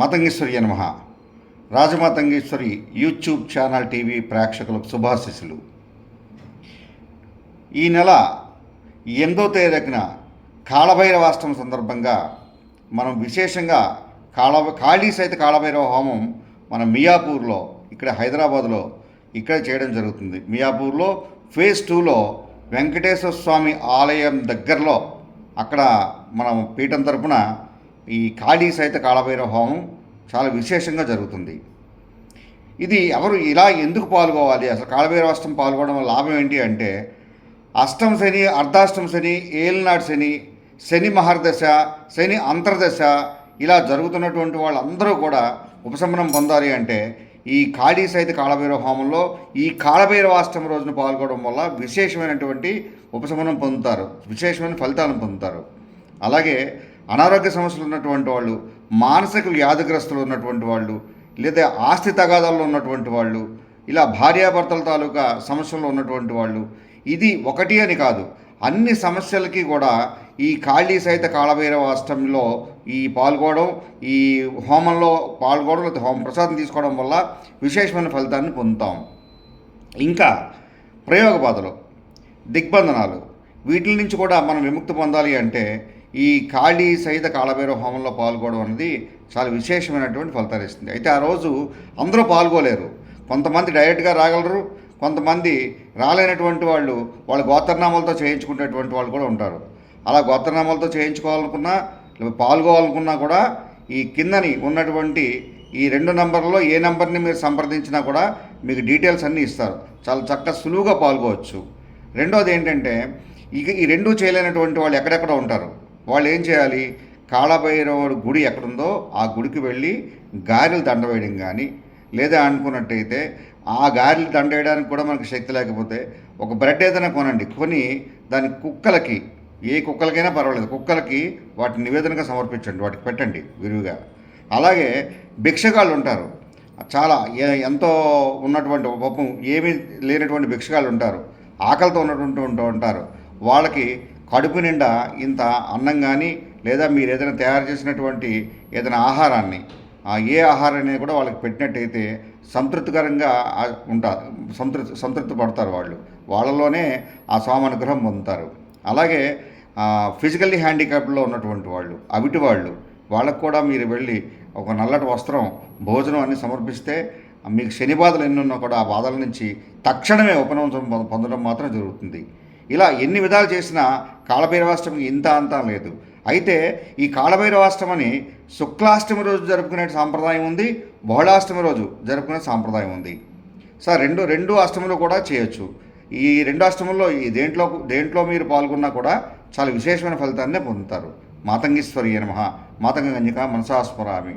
మతంగేశ్వరి నమ రాజమాతంగేశ్వరి YouTube channel TV ప్రేక్షకులకు శుభాశిస్సులు. ఈ నెల ఎనిమిదో తేదీన కాళభైరవాష్టం సందర్భంగా మనం విశేషంగా కాళ కాళీ సైత కాళభైరవ హోమం మన మియాపూర్లో ఇక్కడ హైదరాబాద్లో ఇక్కడ చేయడం జరుగుతుంది. మియాపూర్లో ఫేజ్ టూలో వెంకటేశ్వర స్వామి ఆలయం దగ్గరలో అక్కడ మనం పీఠం తరపున ఈ ఖాళీ సైత కాళభైరవ హోమం చాలా విశేషంగా జరుగుతుంది. ఇది ఎవరు ఇలా ఎందుకు పాల్గొవాలి? అసలు కాళభైరవాష్టం పాల్గొనడం వల్ల లాభం ఏంటి అంటే అష్టం శని అర్ధాష్టం శని ఏలినాడు శని శని మహర్దశ శని అంతర్దశ ఇలా జరుగుతున్నటువంటి వాళ్ళందరూ కూడా ఉపశమనం పొందాలి అంటే ఈ ఖాళీ సైత కాళభైరవ హోమంలో ఈ కాళభైరవాష్టమి రోజున పాల్గొనడం వల్ల విశేషమైనటువంటి ఉపశమనం పొందుతారు విశేషమైన ఫలితాలను పొందుతారు. అలాగే అనారోగ్య సమస్యలు ఉన్నటువంటి వాళ్ళు మానసిక వ్యాధిగ్రస్తులు ఉన్నటువంటి వాళ్ళు లేదా ఆస్తి తగాదాల్లో ఉన్నటువంటి వాళ్ళు ఇలా భార్యాభర్తల తాలూకా సమస్యల్లో ఉన్నటువంటి వాళ్ళు ఇది ఒకటి అని కాదు. అన్ని సమస్యలకి కూడా ఈ కాళీ సహిత కాళభైరవ అష్టమిలో ఈ పాల్గొనడం ఈ హోమంలో పాల్గొనడం లేదా హోమ ప్రసాదం తీసుకోవడం వల్ల విశేషమైన ఫలితాన్ని పొందుతాం. ఇంకా ప్రయోగ బాధలు దిగ్బంధనాలు వీటి నుంచి కూడా మనం విముక్తి పొందాలి అంటే ఈ కాళీ సహిత కాళభైరవ హోమంలో పాల్గొనడం అనేది చాలా విశేషమైనటువంటి ఫలితాలు ఇస్తుంది. అయితే ఆ రోజు అందరూ పాల్గొలేరు. కొంతమంది డైరెక్ట్గా రాగలరు కొంతమంది రాలేనటువంటి వాళ్ళు వాళ్ళ గోత్రనామాలతో చేయించుకునేటువంటి వాళ్ళు కూడా ఉంటారు. అలా గోత్రనామాలతో చేయించుకోవాలనుకున్నా లేదా పాల్గొవాలనుకున్నా కూడా ఈ కిందని ఉన్నటువంటి ఈ రెండు నెంబర్లో ఏ నెంబర్ని మీరు సంప్రదించినా కూడా మీకు డీటెయిల్స్ అన్నీ ఇస్తారు. చాలా చక్కగా సులువుగా పాల్గొవచ్చు. రెండోది ఏంటంటే ఇక ఈ రెండు చేయలేనటువంటి వాళ్ళు ఎక్కడెక్కడ ఉంటారు. వాళ్ళు ఏం చేయాలి? కాళభైరవుడు గుడి ఎక్కడుందో ఆ గుడికి వెళ్ళి గారెలు దండ వేయడం కానీ లేదా అనుకున్నట్టయితే ఆ గారెలు దండ వేయడానికి కూడా మనకు శక్తి లేకపోతే ఒక బ్రెడ్ ఏదైనా కొనండి. కొని దాని కుక్కలకి ఏ కుక్కలకైనా పర్వాలేదు. కుక్కలకి వాటిని నివేదనగా సమర్పించండి. వాటికి పెట్టండి విరివిగా. అలాగే భిక్షగాళ్ళు ఉంటారు. చాలా ఎంతో ఉన్నటువంటి పాపం ఏమీ లేనటువంటి భిక్షగాళ్ళు ఉంటారు. ఆకలితో ఉన్నటువంటి ఉంటారు. వాళ్ళకి కడుపు నిండా ఇంత అన్నం కానీ లేదా మీరు ఏదైనా తయారు చేసినటువంటి ఏదైనా ఆహారాన్ని ఆ ఏ ఆహారాన్ని కూడా వాళ్ళకి పెట్టినట్టయితే సంతృప్తికరంగా ఉంటారు సంతృప్తి సంతృప్తి పడతారు వాళ్ళు. వాళ్ళలోనే ఆ స్వామి అనుగ్రహం పొందుతారు. అలాగే ఫిజికల్లీ హ్యాండిక్యాప్లో ఉన్నటువంటి వాళ్ళు అవిటి వాళ్ళు వాళ్ళకు కూడా మీరు వెళ్ళి ఒక నల్లటి వస్త్రం భోజనం అన్ని సమర్పిస్తే మీకు శని బాధలు ఎన్నున్నా కూడా ఆ బాధల నుంచి తక్షణమే ఉపనమనం పొంద- పొందడం మాత్రం జరుగుతుంది. ఇలా ఎన్ని విధాలు చేసినా కాళభైరవాష్టమికి ఇంత అంతా లేదు. అయితే ఈ కాళభైరవాష్టమని శుక్లాష్టమి రోజు జరుపుకునే సాంప్రదాయం ఉంది బహుళాష్టమి రోజు జరుపుకునే సాంప్రదాయం ఉంది. సార్ రెండు రెండు అష్టములు కూడా చేయొచ్చు. ఈ రెండు అష్టముల్లో ఈ దేంట్లో దేంట్లో మీరు పాల్గొన్నా కూడా చాలా విశేషమైన ఫలితాన్ని పొందుతారు. మాతంగేశ్వరి నమ. మాతంగ గంజిక మనసాస్మరామి